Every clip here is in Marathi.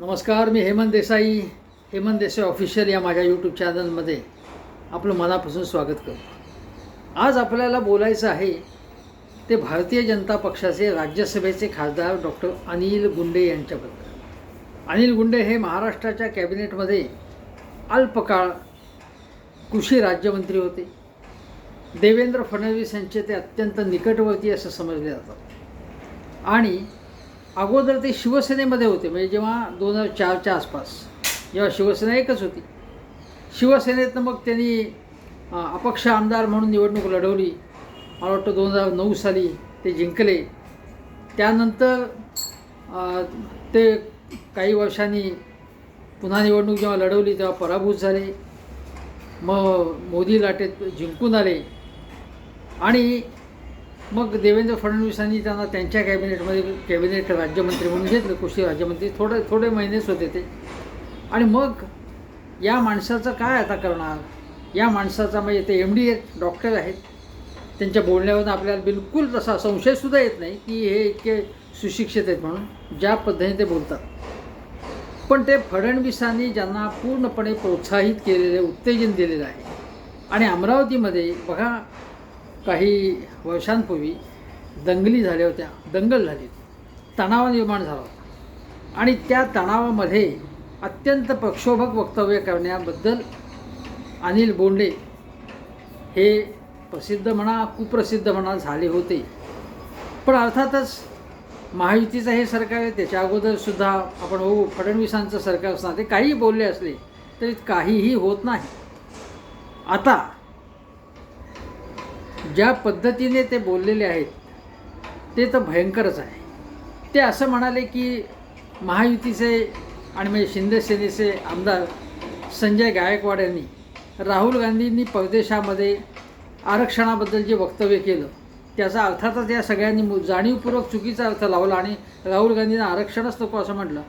नमस्कार मी हेमंत देसाई. हेमंत देसाई ऑफिशियल या माझ्या यूट्यूब चॅनलमध्ये आपलं मनापासून स्वागत करतो. आज आपल्याला बोलायचं आहे ते भारतीय जनता पक्षाचे राज्यसभेचे खासदार डॉक्टर अनिल गुंडे यांच्याबद्दल. अनिल गुंडे हे महाराष्ट्राच्या कॅबिनेटमध्ये अल्पकाळ कृषी राज्यमंत्री होते. देवेंद्र फडणवीस यांचे ते अत्यंत निकटवर्ती असं समजले जातात आणि अगोदर ते शिवसेनेमध्ये होते म्हणजे जेव्हा दोन हजार चारच्या आसपास जेव्हा शिवसेना एकच होती. शिवसेनेतनं मग त्यांनी अपक्ष आमदार म्हणून निवडणूक लढवली. मला वाटतं दोन हजार नऊ साली ते जिंकले. त्यानंतर ते काही वर्षांनी पुन्हा निवडणूक जेव्हा लढवली तेव्हा पराभूत झाले. मग मोदी लाटेत जिंकून आले. आणि मग देवेंद्र फडणवीसांनी त्यांना त्यांच्या कॅबिनेटमध्ये कॅबिनेट राज्यमंत्री म्हणून घेतलं कृषी राज्यमंत्री थोडे थोडे महिनेच होते ते. आणि मग या माणसाचं काय आता करणार? या माणसाचा म्हणजे ते एम डी आहेत डॉक्टर आहेत. त्यांच्या बोलण्यावरून आपल्याला बिलकुल तसा संशयसुद्धा येत नाही की हे इतके सुशिक्षित आहेत म्हणून ज्या पद्धतीने ते बोलतात. पण ते फडणवीसांनी ज्यांना पूर्णपणे प्रोत्साहित केलेले उत्तेजन दिलेलं आहे. आणि अमरावतीमध्ये बघा काही वर्षांपूर्वी दंगली झाल्या होत्या. दंगल झाली. तणाव निर्माण झाला होता. आणि त्या तणावामध्ये अत्यंत प्रक्षोभक वक्तव्य करण्याबद्दल अनिल बोंडे हे प्रसिद्ध म्हणा कुप्रसिद्ध म्हणा झाले होते. पण अर्थातच महायुतीचं हे सरकार आहे त्याच्या अगोदरसुद्धा आपण हो फडणवीसांचं सरकार असणार ते काहीही बोलले असले तरी काहीही होत नाही. आता ज्या पद्धतीने ते बोललेले आहेत ते तर भयंकरच आहे. ते असं म्हणाले की महायुतीचे आणि म्हणजे शिंदेसेनेचे आमदार संजय गायकवाड यांनी राहुल गांधींनी परदेशामध्ये आरक्षणाबद्दल जे वक्तव्य केलं त्याचा अर्थातच या सगळ्यांनी मु- जाणीवपूर्वक चुकीचा अर्थ लावला आणि राहुल गांधींना आरक्षणच नको असं म्हटलं.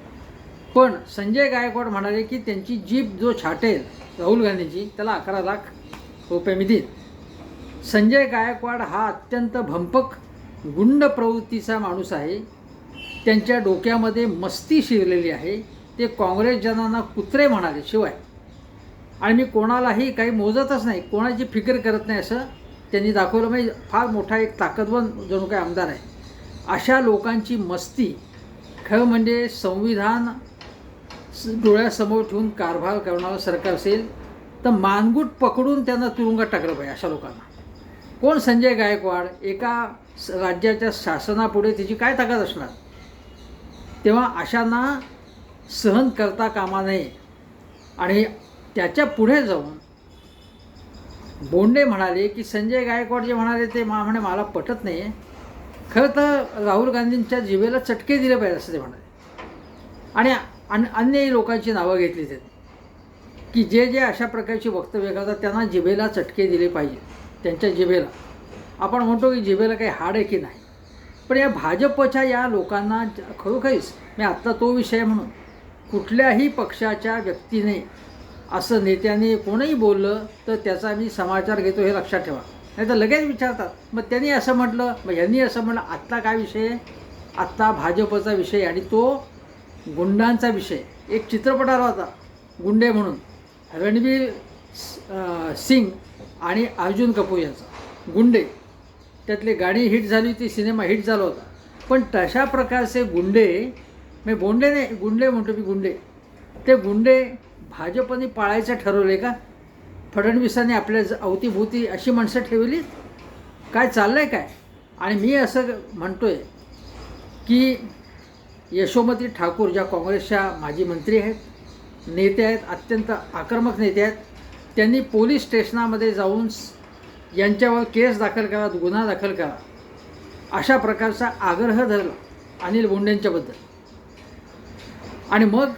पण संजय गायकवाड म्हणाले की त्यांची जीप जो छाटेल राहुल गांधींची त्याला अकरा लाख रुपये मी देईन संजय गायकवाड हा अत्यंत भंपक गुंड प्रवृत्तीचा माणूस आहे. त्यांच्या डोक्यामध्ये मस्ती शिरलेली आहे. ते काँग्रेस जनांना कुत्रे म्हणाले शिवाय. आणि मी कोणालाही काही मोजतच नाही कोणाची फिकर करत नाही असं त्यांनी दाखवलं. म्हणजे फार मोठा एक ताकदवान जणू काय आमदार आहे. अशा लोकांची मस्ती खरं म्हणजे संविधान स- डोळ्यासमोर ठेवून कारभार करणारं सरकार असेल तर मानगूट पकडून त्यांना तुरुंगात टाकलं पाहिजे अशा लोकांना. कोण संजय गायकवाड? एका राज्याच्या शासनापुढे त्याची काय ताकद असणार? तेव्हा अशांना सहन करता कामा नये. आणि त्याच्या पुढे जाऊन बोंडे म्हणाले की संजय गायकवाड जे म्हणाले ते मा म्हणे मला पटत नाही खरं तर राहुल गांधींच्या जिभेला चटके दिले पाहिजे असं ते म्हणाले. आणि अन अन्यही लोकांची नावं घेतली त्यांनी. की जे जे अशा प्रकारची वक्तव्य करतात त्यांना जिभेला चटके दिले पाहिजे. त्यांच्या जिभेला. आपण म्हणतो की जिभेला काही हाड आहे की नाही. पण या भाजपच्या या लोकांना खरोखरीच मी आत्ता तो विषय म्हणून कुठल्याही पक्षाच्या व्यक्तीने असं नेत्याने कोणीही बोललं तर त्याचा मी समाचार घेतो हे लक्षात ठेवा. नाही तर लगेच विचारतात. मग त्यांनी असं म्हटलं मग यांनी असं म्हटलं आत्ता काय विषय आहे? आत्ता भाजपचा विषय आणि तो गुंडांचा विषय. एक चित्रपट आला होता गुंडे म्हणून. रणवीर सिंग आणि अर्जुन कपूर यांचा. गुंडे. त्यातली गाणी हिट झाली होती सिनेमा हिट झाला होता. पण तशा प्रकारचे गुंडे मी बोंडे नाही गुंडे म्हणतो मी गुंडे. ते गुंडे भाजपने पाळायचं ठरवले का? फडणवीसांनी आपल्या अवतीभोवती अशी माणसं ठेवली? काय चाललं आहे काय? आणि मी असं म्हणतो आहे की यशोमती ठाकूर ज्या काँग्रेसच्या माजी मंत्री आहेत नेते आहेत अत्यंत आक्रमक नेते आहेत त्यांनी पोलीस स्टेशनामध्ये जाऊन यांच्यावर केस दाखल करा गुन्हा दाखल करा. अशा प्रकारचा आग्रह धरला अनिल बोंडेंच्याबद्दल. आणि मग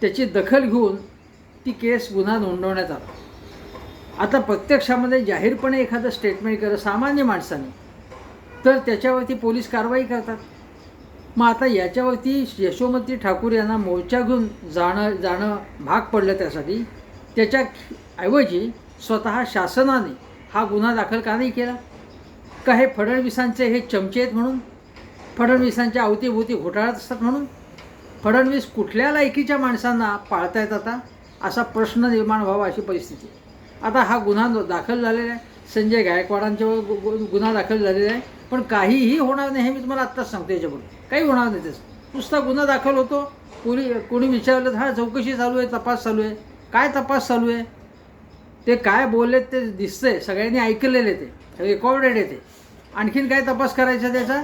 त्याची दखल घेऊन ती केस गुन्हा नोंदवण्यात आला. आता प्रत्यक्षामध्ये जाहीरपणे एखादं स्टेटमेंट करत सामान्य माणसाने तर त्याच्यावरती पोलीस कारवाई करतात. मग आता याच्यावरती यशोमती ठाकूर यांना मोर्चा घेऊन जाणं जाणं भाग पडलं त्यासाठी. त्याच्या ऐवजी स्वतः शासनाने हा गुन्हा दाखल का नाही केला? का हे फडणवीसांचे हे चमचे आहेत म्हणून? फडणवीसांच्या अवतीभोवती घोटाळत असतात म्हणून? फडणवीस कुठल्या लायकीच्या माणसांना पाळतायत आता? असा प्रश्न निर्माण व्हावा अशी परिस्थिती आता हा गुन्हा दाखल झालेला आहे. संजय गायकवाडांच्यावर गु- गुन्हा दाखल झालेला आहे. पण काहीही होणार नाही हे मी तुम्हाला आत्ताच सांगतो याच्याबरोबर काही होणार नाही त्याचं. नुसता गुन्हा दाखल होतो. कोणी कोणी विचारलं तर हा चौकशी चालू आहे तपास चालू आहे. काय तपास चालू आहे? ते काय बोललेत ते दिसतंय. सगळ्यांनी ऐकलेले ते. रेकॉर्डेड आहे ते. आणखीन काय तपास करायचा त्याचा?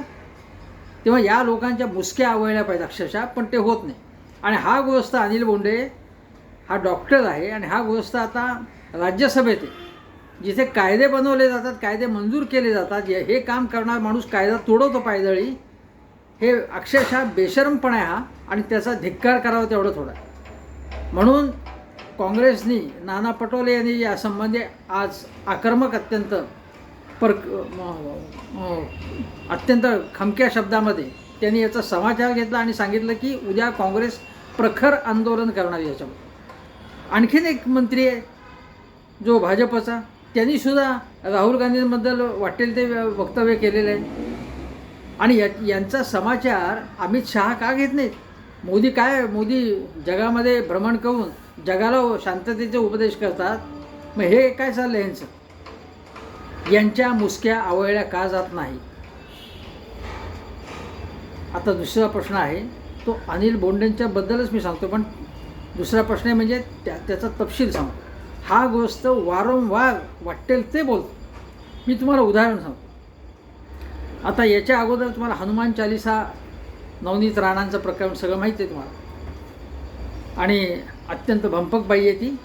तेव्हा या लोकांच्या मुसक्या आवळल्या पाहिजे अक्षरशः पण ते होत नाही. आणि हा गृहस्थ अनिल बोंडे हा डॉक्टर आहे आणि हा गृहस्थ आता राज्यसभेत आहे. जिथे कायदे बनवले जातात कायदे मंजूर केले जातात हे हे काम करणारा माणूस कायदा तोडवतो पायदळी हे अक्षरशः बेशरमपणा आहे हा आणि त्याचा धिक्कार करावा तेवढं थोडं म्हणून काँग्रेसनी नाना पटोले यांनी यासंबंधी आज आक्रमक अत्यंत पर अत्यंत खमक्या शब्दामध्ये त्यांनी याचा समाचार घेतला आणि सांगितलं की उद्या काँग्रेस प्रखर आंदोलन करणार आहे याच्यामध्ये आणखीन एक मंत्री आहे जो भाजपचा त्यांनीसुद्धा राहुल गांधींबद्दल वाटेल ते वक्तव्य केलेलं आहे. आणि या यांचा समाचार अमित शहा का घेत नाहीत? मोदी काय मोदी जगामध्ये भ्रमण करून जगाला शांततेचे उपदेश करतात. मग हे काय चाललं यांचं? यांच्या मुसक्या आवळल्या का जात नाही? आता दुसरा प्रश्न आहे. तो अनिल बोंडेंच्याबद्दलच मी सांगतो पण दुसरा प्रश्न आहे म्हणजे त्या त्याचा तपशील सांगतो. हा गोष्ट वारंवार वाटेल ते बोलतो. मी तुम्हाला उदाहरण सांगतो. आता याच्या अगोदर तुम्हाला हनुमान चालिसा नवनीत राणांचं प्रकरण सगळं माहिती आहे तुम्हाला. आणि अत्यंत भंपक बाई आहे ती.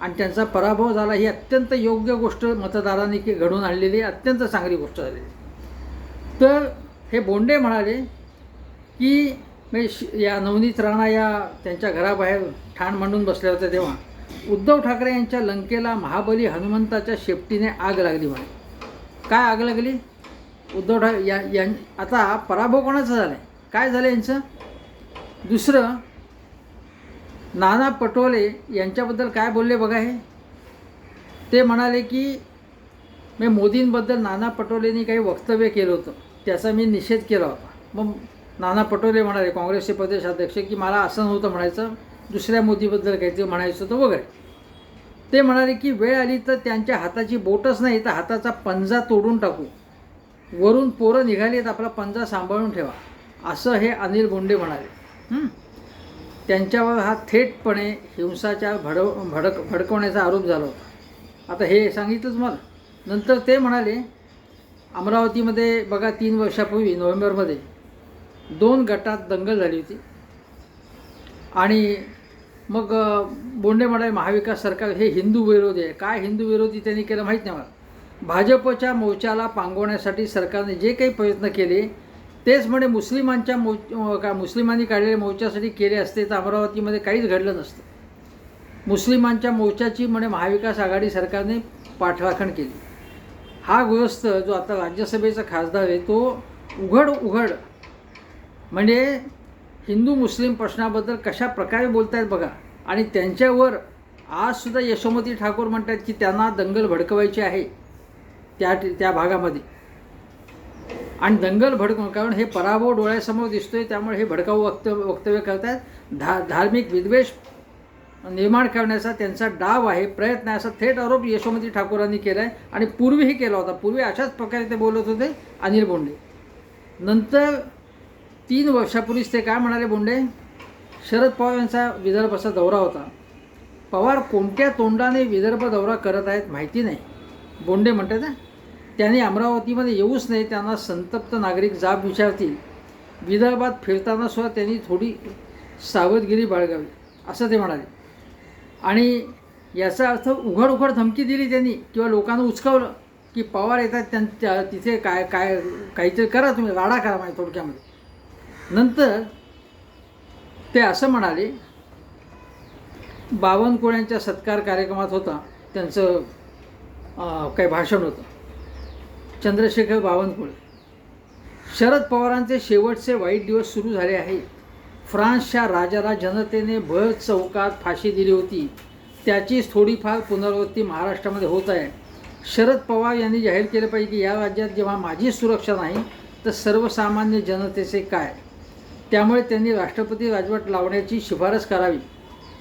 आणि त्यांचा पराभव झाला. ही अत्यंत योग्य गोष्ट मतदारांनी की घडून आणलेली आहे. अत्यंत चांगली गोष्ट झालेली तर हे बोंडे म्हणाले की श- या नवनीत राणा या त्यांच्या घराबाहेर ठाण मांडून बसल्या होत्या तेव्हा. उद्धव ठाकरे यांच्या लंकेला महाबली हनुमंताच्या शेपटीने आग लागली म्हणे. काय आग लागली? उद्धव ठाकरे या यां आता पराभव कोणाचा झाला आहे काय झालं यांचं? दुसरं नाना पटोले यांच्याबद्दल काय बोलले बघा हे? ते म्हणाले की मी मोदींबद्दल नाना पटोलेंनी काही वक्तव्य केलं होतं. त्याचा मी निषेध केला होता. मग नाना पटोले म्हणाले काँग्रेसचे प्रदेशाध्यक्ष की मला असं नव्हतं म्हणायचं दुसऱ्या मोदीबद्दल काहीतरी म्हणायचं होतं वगैरे. ते म्हणाले की वेळ आली तर त्यांच्या हाताची बोटच नाही तर हाताचा पंजा तोडून टाकू. वरून पोरं निघाली तर आपला पंजा सांभाळून ठेवा. असं हे अनिल बोंडे म्हणाले. त्यांच्यावर हा थेटपणे हिंसाचार भडव भडक भडकवण्याचा आरोप झाला होता. आता हे सांगितलं तुम्हाला नंतर ते म्हणाले अमरावतीमध्ये बघा तीन वर्षापूर्वी नोव्हेंबरमध्ये दोन गटात दंगल झाली होती. आणि मग बोंडे म्हणाले महाविकास सरकार हे हिंदू विरोधी आहे. काय हिंदू विरोधी त्यांनी केलं माहीत नाही मला. भाजपच्या मोर्चाला पांगवण्यासाठी सरकारने जे काही प्रयत्न केले तेच म्हणे मुस्लिमांच्या मो का मुस्लिमांनी काढलेल्या मोर्चासाठी केले असते तर अमरावतीमध्ये काहीच घडलं नसतं. मुस्लिमांच्या मोर्चाची म्हणे महाविकास आघाडी सरकारने पाठराखण केली. हा गृहस्थ जो आता राज्यसभेचा खासदार आहे तो उघड उघड म्हणजे हिंदू मुस्लिम प्रश्नाबद्दल कशा प्रकारे बोलत आहेत बघा. आणि त्यांच्यावर आजसुद्धा यशोमती ठाकूर म्हणतात की त्यांना दंगल भडकवायची आहे त्या त्या भागामध्ये. आणि दंगल भडकवून कारण हे पराभव डोळ्यासमोर दिसतोय त्यामुळे हे भडकाऊ वक्तव्य वक्तव्य करतायत. धा धार्मिक विद्वेष निर्माण करण्याचा त्यांचा डाव आहे प्रयत्न असा थेट आरोप यशोमती ठाकूरांनी केला आहे आणि पूर्वीही केला होता. पूर्वी अशाच प्रकारे ते बोलत होते अनिल बोंडे. नंतर तीन वर्षापूर्वीच ते काय म्हणाले बोंडे? शरद पवार यांचा विदर्भाचा दौरा होता. पवार कोणत्या तोंडाने विदर्भ दौरा करत आहेत माहिती नाही. बोंडे म्हणतात ना? त्यांनी अमरावतीमध्ये येऊच नाही त्यांना संतप्त नागरिक जाब विचारतील. विदर्भात फिरताना सुद्धा त्यांनी थोडी सावधगिरी बाळगावी असं ते म्हणाले. आणि याचा अर्थ उघड उघड धमकी दिली त्यांनी किंवा लोकांना उचकावलं की पवार येतात त्यांच्या तिथे काय काय काहीतरी करा तुम्ही राडा करा माझ्या थोडक्यामध्ये. नंतर ते असं म्हणाले बावनकुळ्यांच्या सत्कार कार्यक्रमात होता त्यांचं काही भाषण होतं. चंद्रशेखर बावनकुळे. शरद पवारांचे शेवटचे वाईट दिवस सुरू झाले आहेत फ्रान्सच्या राजाला जनतेने भर चौकात फाशी दिली होती. त्याचीच थोडीफार पुनरावृत्ती महाराष्ट्रामध्ये होत आहे. शरद पवार यांनी जाहीर केलं पाहिजे की या राज्यात जेव्हा माझी सुरक्षा नाही तर सर्वसामान्य जनतेचे काय? त्यामुळे त्यांनी राष्ट्रपती राजवट लावण्याची शिफारस करावी.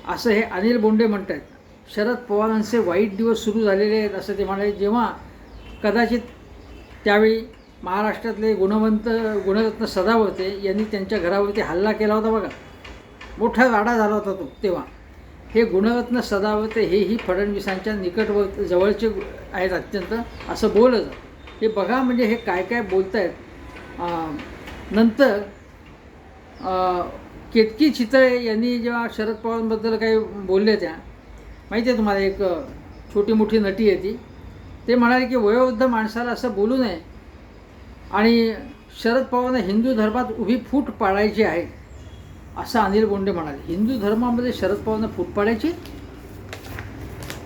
असं हे अनिल बोंडे म्हणत आहेत शरद पवारांचे वाईट दिवस सुरू झालेले आहेत असं ते म्हणाले. जेव्हा कदाचित त्यावेळी महाराष्ट्रातले गुणवंत गुणरत्न सदावर्ते यांनी त्यांच्या घरावरती हल्ला केला होता बघा. मोठा राडा झाला होता तो तेव्हा. हे गुणरत्न सदावर्ते हेही फडणवीसांच्या निकटवर जवळचे आहेत अत्यंत असं बोलत हे बघा म्हणजे हे काय काय बोलत आहेत नंतर केतकी चितळे यांनी जेव्हा शरद पवारांबद्दल काही बोलले त्या माहिती आहे तुम्हाला एक छोटी मोठी नटी आहे ती. ते म्हणाले की वयोवृद्ध माणसाला असं बोलू नये. आणि शरद पवारांना हिंदू धर्मात उभी फूट पाडायची आहे असं अनिल बोंडे म्हणाले. हिंदू धर्मामध्ये शरद पवारांना फूट पाडायची?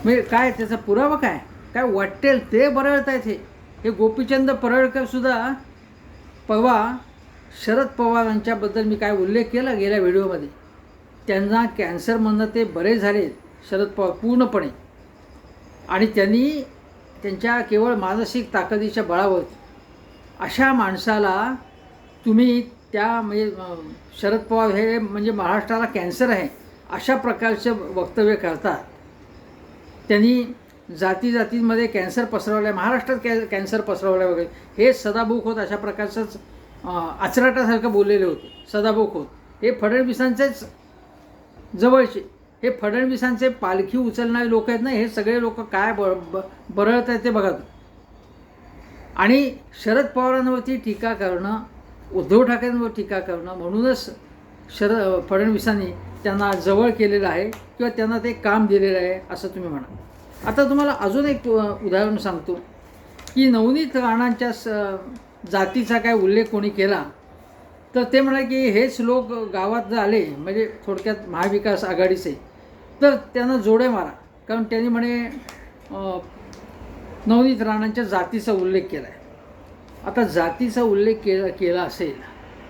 म्हणजे काय त्याचा पुरावा काय? काय वाटेल ते बरळत आहेत हे गोपीचंद परळकरसुद्धा पवा परवा शरद पवारांच्याबद्दल मी काय उल्लेख केला गेल्या व्हिडिओमध्ये? त्यांना कॅन्सरमधनं ते बरे झाले शरद पवार पूर्णपणे. आणि त्यांनी त्यांच्या केवळ मानसिक ताकदीच्या बळावर. अशा माणसाला तुम्ही त्या म्हणजे शरद पवार हे म्हणजे महाराष्ट्राला कॅन्सर आहे अशा प्रकारचं वक्तव्य करतात. त्यांनी जाती जातींमध्ये कॅन्सर पसरवलं आहे महाराष्ट्रात कॅ कॅन्सर पसरवलं आहे वगैरे. हे सदाभूक होत अशा प्रकारचंच आचराटासारखं बोललेले होते. सदाभूक होत हे फडणवीसांचेच जवळचे हे फडणवीसांचे पालखी उचलणारे लोक आहेत ना हे सगळे लोक काय ब ब बरळत आहेत ते बघा आणि शरद पवारांवरती टीका करणं उद्धव ठाकरेंवर टीका करणं म्हणूनच शरद फडणवीसांनी त्यांना जवळ केलेलं आहे किंवा त्यांना ते काम दिलेलं आहे असं तुम्ही म्हणा आता तुम्हाला अजून एक उदाहरण सांगतो की नवनीत राणांच्या स जातीचा काय उल्लेख कोणी केला तर ते म्हणाले की हेच लोक गावात जर आले म्हणजे थोडक्यात महाविकास आघाडीचे तर त्यांना जोडे मारा. कारण त्यांनी म्हणे नवनीत राणांच्या जातीचा उल्लेख केला आहे आता जातीचा उल्लेख केला केला असेल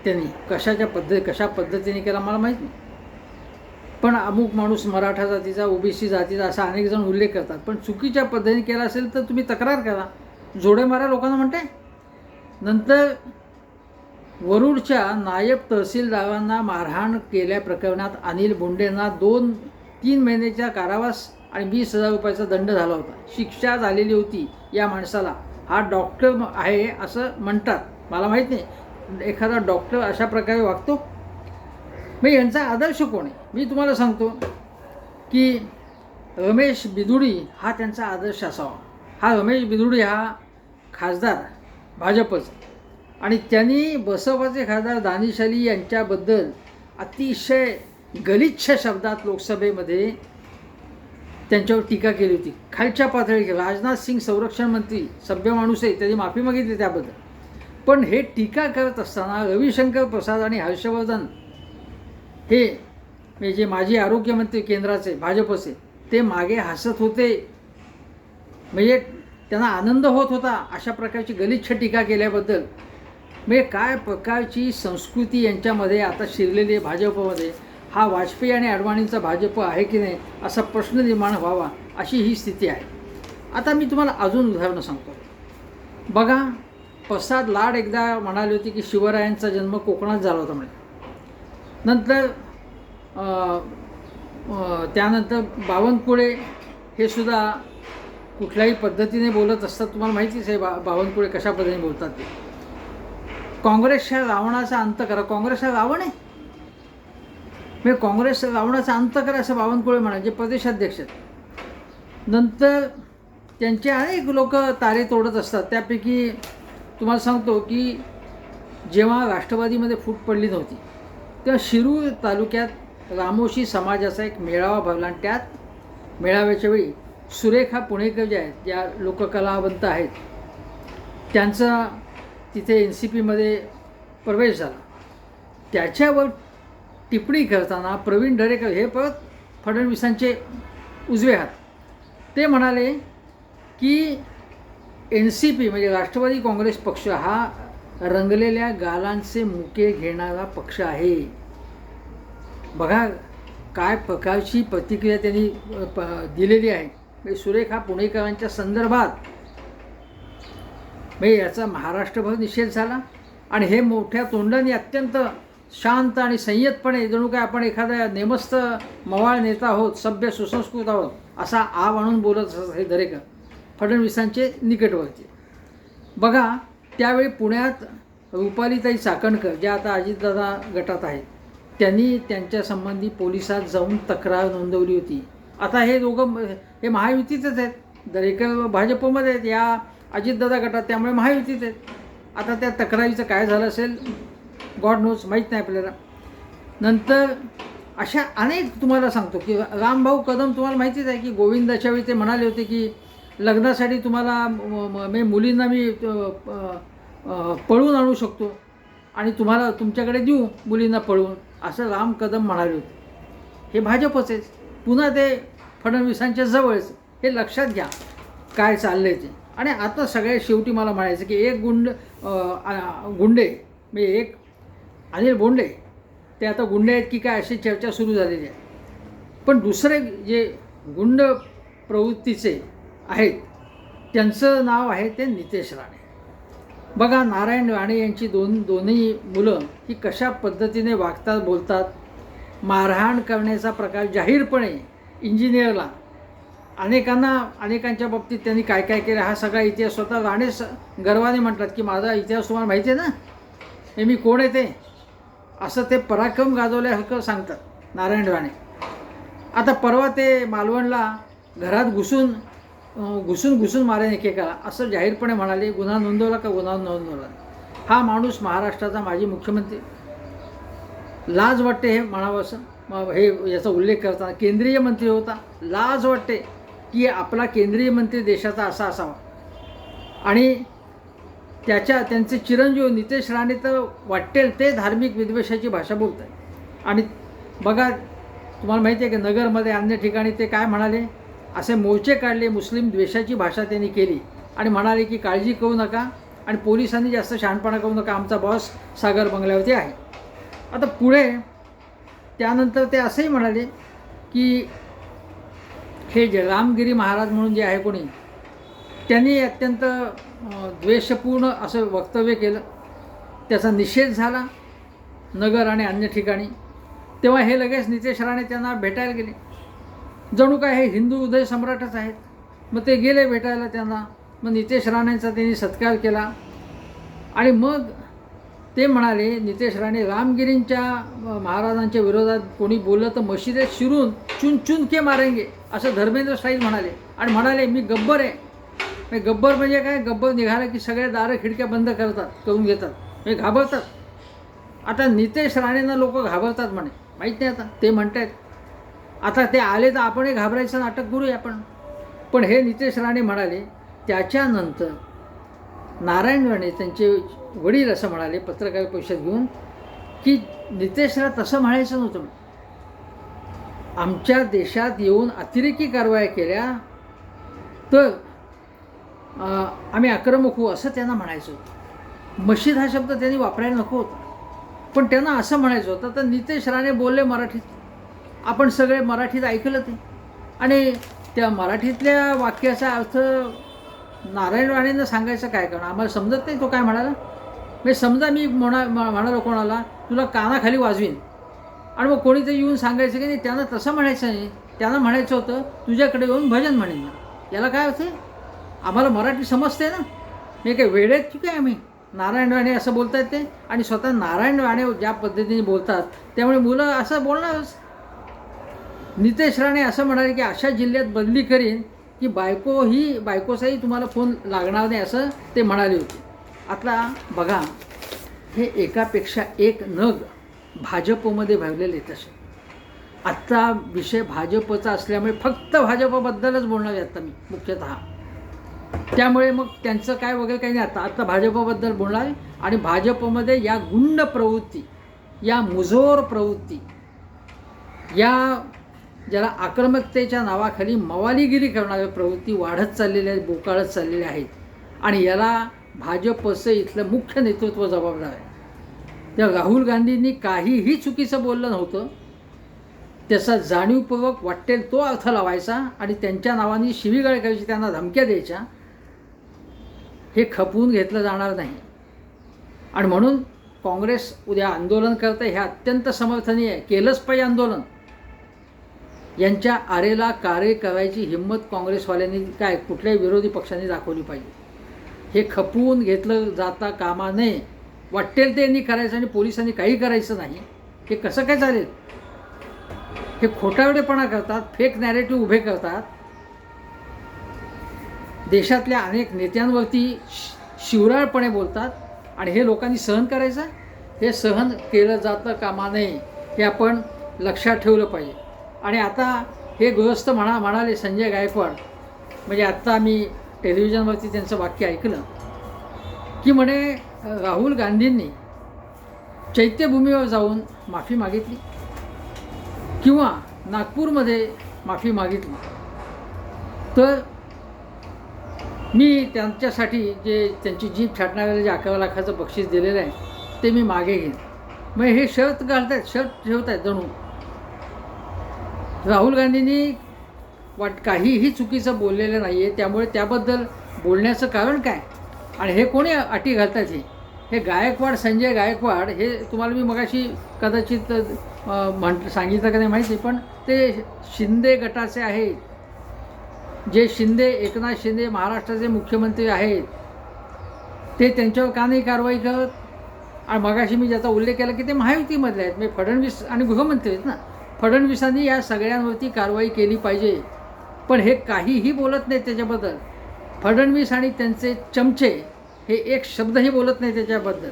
त्यांनी कशाच्या पद्धती कशा पद्धतीने केला मला माहीत नाही. पण अमुक माणूस मराठा जातीचा ओबीसी जातीचा असा अनेक जण उल्लेख करतात. पण चुकीच्या पद्धतीने केला असेल तर तुम्ही तक्रार करा. जोडे मारा लोकांना म्हणते नंतर वरुडच्या नायब तहसीलदारांना मारहाण केल्या प्रकरणात अनिल बोंडेंना दोन तीन महिन्याच्या कारावास आणि वीस हजार रुपयाचा दंड झाला होता. शिक्षा झालेली होती या माणसाला. हा डॉक्टर आहे असं म्हणतात. मला माहीत नाही. एखादा डॉक्टर अशा प्रकारे वागतो? मग यांचा आदर्श कोण आहे? मी तुम्हाला सांगतो की रमेश बिदुडी हा त्यांचा आदर्श असावा. हा रमेश बिदुडी हा खासदार भाजपचा. आणि त्यांनी बसपाचे खासदार दानिश अली यांच्याबद्दल अतिशय गलिच्छ शब्दात लोकसभेमध्ये त्यांच्यावर टीका केली होती. खालच्या पातळी राजनाथ सिंग संरक्षण मंत्री सभ्य माणूस आहे त्यांनी माफी मागितली त्याबद्दल. पण हे टीका करत असताना रविशंकर प्रसाद आणि हर्षवर्धन हे म्हणजे जे माजी आरोग्यमंत्री केंद्राचे भाजपचे ते मागे हसत होते. म्हणजे त्यांना आनंद होत होता अशा प्रकारची गलिच्छ टीका केल्याबद्दल. म्हणजे काय प्रकारची संस्कृती यांच्यामध्ये आता शिरलेली आहे भाजपमध्ये? हा वाजपेयी आणि अडवाणींचा भाजप आहे की नाही असा प्रश्न निर्माण व्हावा अशी ही स्थिती आहे. आता मी तुम्हाला अजून उदाहरणं सांगतो. बघा प्रसाद लाड एकदा म्हणाले होते की शिवरायांचा जन्म कोकणात झाला होता म्हणे. नंतर त्यानंतर बावनकुळे हे सुद्धा कुठल्याही पद्धतीने बोलत असतात. तुम्हाला माहितीच आहे बा बावनकुळे कशा पद्धतीने बोलतात ते. काँग्रेसच्या रावणाचा अंत करा. काँग्रेस हा रावण आहे. म्हणजे काँग्रेस लावण्याचा अंत करा असं बावनकुळे म्हणा जे प्रदेशाध्यक्ष नंतर त्यांचे अनेक लोक तारे तोडत असतात. त्यापैकी तुम्हाला सांगतो की जेव्हा राष्ट्रवादीमध्ये फूट पडली नव्हती तेव्हा शिरूर तालुक्यात रामोशी समाजाचा एक मेळावा भरला आणि त्यात मेळाव्याच्या वेळी सुरेखा पुणेकर ज्या आहेत ज्या लोककलावंत आहेत त्यांचा तिथे एन सी पीमध्ये प्रवेश झाला. त्याच्यावर टिप्पणी करताना प्रवीण दरेकर हे परत फडणवीसांचे उजवे हात. ते म्हणाले की एन सी पी म्हणजे राष्ट्रवादी काँग्रेस पक्ष हा रंगलेल्या गालांचे मुके घेणारा पक्ष आहे. बघा काय प्रकारची प्रतिक्रिया त्यांनी प दिलेली आहे. म्हणजे सुरेखा पुणेकरांच्या संदर्भात म्हणजे याचा महाराष्ट्रभर निषेध झाला आणि हे मोठ्या तोंडाने अत्यंत शांत आणि संयतपणे जणू काय आपण एखाद्या नेमस्त मवाळ नेता आहोत सभ्य सुसंस्कृत आहोत असा आव आणून बोलत असत हे दरेकर फडणवीसांचे निकटवर्ती. बघा त्यावेळी पुण्यात रुपालीताई चाकणकर ज्या आता अजितदादा गटात आहेत त्यांनी त्यांच्या संबंधी पोलिसात जाऊन तक्रार नोंदवली होती. आता हे दोघं हे महायुतीतच आहेत. दरेकर भाजपमध्ये आहेत या अजितदादा गटात त्यामुळे महायुतीत आहेत. आता त्या तक्रारीचं काय झालं असेल? गॉड नोज माहीत नाही आपल्याला. नंतर अशा अनेक तुम्हाला सांगतो की रामभाऊ कदम तुम्हाला माहितीच आहे की गोविंदाच्या वेळी ते म्हणाले होते की लग्नासाठी तुम्हाला म- मी मुलींना मी पळून आणू शकतो आणि तुम्हाला तुमच्याकडे देऊ मुलींना पळवून असं राम कदम म्हणाले होते. हे भाजपच आहे. पुन्हा ते फडणवीसांच्या जवळच. हे लक्षात घ्या काय चाललं आहे ते. आणि आता सगळ्यात शेवटी मला म्हणायचं की एक गुंड गुंडे म्हणजे एक अनिल बोंडे ते आता गुंडे आहेत की काय अशी चर्चा सुरू झालेली आहे. पण दुसरे जे गुंड प्रवृत्तीचे आहेत त्यांचं नाव आहे ते नितेश राणे. बघा नारायण राणे यांची दोन दोन्ही मुलं ही कशा पद्धतीने वागतात बोलतात? मारहाण करण्याचा प्रकार जाहीरपणे इंजिनियरला. अनेकांना अनेकांच्या बाबतीत त्यांनी काय काय केलं हा सगळा इतिहास स्वतः राणे स गर्वाने म्हणतात की माझा इतिहास तुम्हाला माहिती आहे ना? हे मी कोण आहे ते? असं ते पराक्रम गाजवल्यासारखं सांगतात नारायण राणे. आता परवा ते मालवणला घरात घुसून घुसून घुसून मारेन एकेकाला असं जाहीरपणे म्हणाले गुन्हा नोंदवला का गुन्हा नोंदवला? हा माणूस महाराष्ट्राचा माजी मुख्यमंत्री. लाज वाटते हे म्हणावं असं मग हे याचा उल्लेख करताना. केंद्रीय मंत्री होता लाज वाटते की आपला केंद्रीय मंत्री देशाचा असा असावा. आणि त्याच्या त्यांचे चिरंजीव नितेश राणे तर वाटेल ते धार्मिक विद्वेषाची भाषा बोलत आहे आणि बघा तुम्हाला माहिती आहे की नगरमध्ये अन्य ठिकाणी ते काय म्हणाले? असे मोर्चे काढले मुस्लिम द्वेषाची भाषा त्यांनी केली. आणि म्हणाले की काळजी करू नका आणि पोलिसांनी जास्त शहाणपणा करू नका. आमचा बॉस सागर बंगल्यावरती आहे. आता पुढे त्यानंतर ते असंही म्हणाले की हे जे रामगिरी महाराज म्हणून जे आहे कोणी त्यांनी अत्यंत द्वेषपूर्ण असं वक्तव्य केलं. त्याचा निषेध झाला नगर आणि अन्य ठिकाणी. तेव्हा हे लगेच नितेश राणे त्यांना भेटायला गेले. जणू काय हे हिंदू उदय सम्राटच आहेत. मग ते गेले भेटायला त्यांना. मग नितेश राणेंचा त्यांनी सत्कार केला. आणि मग ते म्हणाले नितेश राणे रामगिरींच्या महाराजांच्या विरोधात कोणी बोललं तर मशिदीत शिरून चुन चुनके मारेंगे असं धर्मेंद्र साईज म्हणाले. आणि म्हणाले मी गब्बर आहे. म्हणजे गब्बर म्हणजे काय? गब्बर निघालं की सगळ्या दारं खिडक्या बंद करतात करून घेतात. म्हणजे घाबरतात. आता नितेश राणेंना लोक घाबरतात म्हणे. माहीत नाही आता. ते म्हणत आहेत आता ते आले तर आपणही घाबरायचं नाटक करूया आपण. पण हे नितेश राणे म्हणाले त्याच्यानंतर नारायण राणे त्यांचे वडील असं म्हणाले पत्रकार परिषद घेऊन की नितेशला तसं म्हणायचं नव्हतं आमच्या देशात येऊन अतिरेकी कारवाया केल्या तर आम्ही आक्रमक होऊ असं त्यांना म्हणायचं होतं. मशीद हा शब्द त्यांनी वापरायला नको होता. पण त्यांना असं म्हणायचं होतं तर नितेश राणे बोलले मराठीत. आपण सगळे मराठीत ऐकलं ते. आणि त्या मराठीतल्या वाक्याचा अर्थ नारायण राणेंना सांगायचं काय कारण? आम्हाला समजत नाही तो काय म्हणाला. म्हणजे समजा मी म्हणा म्ह- म्हणालो कोणाला तुला कानाखाली वाजवीन. आणि मग कोणीतरी येऊन सांगायचं की नाही त्यांना तसं म्हणायचं नाही. त्यांना म्हणायचं होतं तुझ्याकडे येऊन भजन म्हणेन याला काय होते आम्हाला मराठी समजते ना. मी काय वेळेत की काय आम्ही? नारायण राणे असं बोलतात ते? आणि स्वतः नारायण राणे ज्या पद्धतीने बोलतात त्यामुळे मुलं असं बोलणारच नितेश राणे असं म्हणाले की अशा जिल्ह्यात बदली करीन की बायको ही बायकोचाही तुम्हाला फोन लागणार नाही असं ते म्हणाले होते. आता बघा हे एकापेक्षा एक नग भाजपमध्ये भरलेले तसे. आत्ता विषय भाजपचा असल्यामुळे फक्त भाजपबद्दलच बोलणार आहे आत्ता मी मुख्यतः. त्यामुळे मग त्यांचं काय वगैरे काही नाही. आता आता भाजपबद्दल बोलणार. आहे आणि भाजपमध्ये या गुंड प्रवृत्ती या मुजोर प्रवृत्ती या ज्याला आक्रमकतेच्या नावाखाली मवालीगिरी करणाऱ्या प्रवृत्ती वाढत चाललेल्या आहेत बोकाळत चाललेल्या आहेत. आणि याला भाजपचं इथलं मुख्य नेतृत्व जबाबदार आहे. त्या राहुल गांधींनी काहीही चुकीचं बोललं नव्हतं. त्याचा जाणीवपूर्वक वाटेल तो अर्थ लावायचा आणि त्यांच्या नावाने शिवीगाळ करायची त्यांना धमक्या द्यायच्या. हे खपवून घेतलं जाणार नाही. आणि म्हणून काँग्रेस उद्या आंदोलन करतं हे अत्यंत समर्थनीय आहे. केलंच पाहिजे आंदोलन. यांच्या आरेला कार्य करायची हिंमत काँग्रेसवाल्यांनी काय कुठल्याही विरोधी पक्षांनी दाखवली पाहिजे. हे खपवून घेतलं जाता कामा नये. वाटेल ते यांनी करायचं आणि पोलिसांनी काही करायचं नाही. हे कसं काय चालेल? हे खोटावडेपणा करतात फेक नॅरेटिव्ह उभे करतात. देशातल्या अनेक नेत्यांवरती शि- शिवराळपणे बोलतात. आणि हे लोकांनी सहन करायचं? हे सहन केलं जातं कामा नये हे आपण लक्षात ठेवलं पाहिजे. आणि आता हे गृहस्थ म्हणा म्हणाले संजय गायकवाड. म्हणजे आत्ता मी टेलिव्हिजनवरती त्यांचं वाक्य ऐकलं. की म्हणे राहुल गांधींनी चैत्यभूमीवर जाऊन माफी मागितली? किंवा नागपूरमध्ये माफी मागितली? तर मी त्यांच्यासाठी जे त्यांची जीप छाटणाऱ्याला जे अकरा लाखाचं बक्षीस दिलेलं आहे ते मी मागे घेईन. मग हे शर्त घालतायत शर्त ठेवत आहेत जणू. राहुल गांधींनी वाट काहीही चुकीचं बोललेलं नाही आहे त्यामुळे त्याबद्दल बोलण्याचं कारण काय? आणि हे कोणी अटी घालतात हे? हे गायकवाड संजय गायकवाड हे तुम्हाला मी मगाशी कदाचित म्हण सांगितलं का नाही माहिती पण ते शिंदे गटाचे आहेत. जे शिंदे एकनाथ शिंदे महाराष्ट्राचे मुख्यमंत्री आहेत ते त्यांच्यावर का नाही कारवाई करत? आणि मगाशी मी ज्याचा उल्लेख केला की ते महायुतीमधले आहेत. म्हणजे फडणवीस आणि गृहमंत्री आहेत ना. फडणवीसांनी या सगळ्यांवरती कारवाई केली पाहिजे. पण हे काहीही बोलत नाहीत त्याच्याबद्दल. फडणवीस आणि त्यांचे चमचे हे एक शब्दही बोलत नाही त्याच्याबद्दल.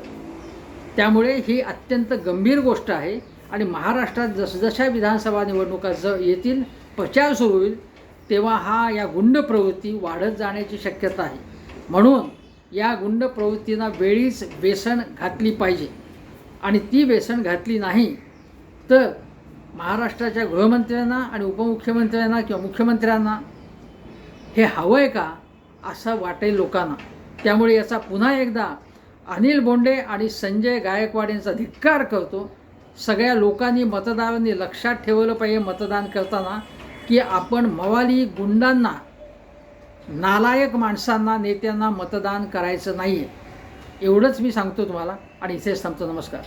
त्यामुळे ही अत्यंत गंभीर गोष्ट आहे. आणि महाराष्ट्रात जसजशा विधानसभा निवडणुका ज येतील प्रचार सुरू होईल तेव्हा हा या गुंड प्रवृत्ती वाढत जाण्याची शक्यता आहे. म्हणून या गुंड प्रवृत्तींना वेळीच बेसन घातली पाहिजे. आणि ती बेसन घातली नाही तर महाराष्ट्राच्या गृहमंत्र्यांना आणि उपमुख्यमंत्र्यांना किंवा मुख्यमंत्र्यांना हे हवं आहे का असं वाटेल लोकांना. त्यामुळे याचा पुन्हा एकदा अनिल बोंडे आणि संजय गायकवाड यांचा धिक्कार करतो. सगळ्या लोकांनी मतदारांनी लक्षात ठेवलं पाहिजे मतदान करताना. की आपण मवाली गुंडांना नालायक माणसांना नेत्यांना मतदान करायचं नाही आहे एवढंच मी सांगतो तुम्हाला. आणि इथेच थांबतो. नमस्कार.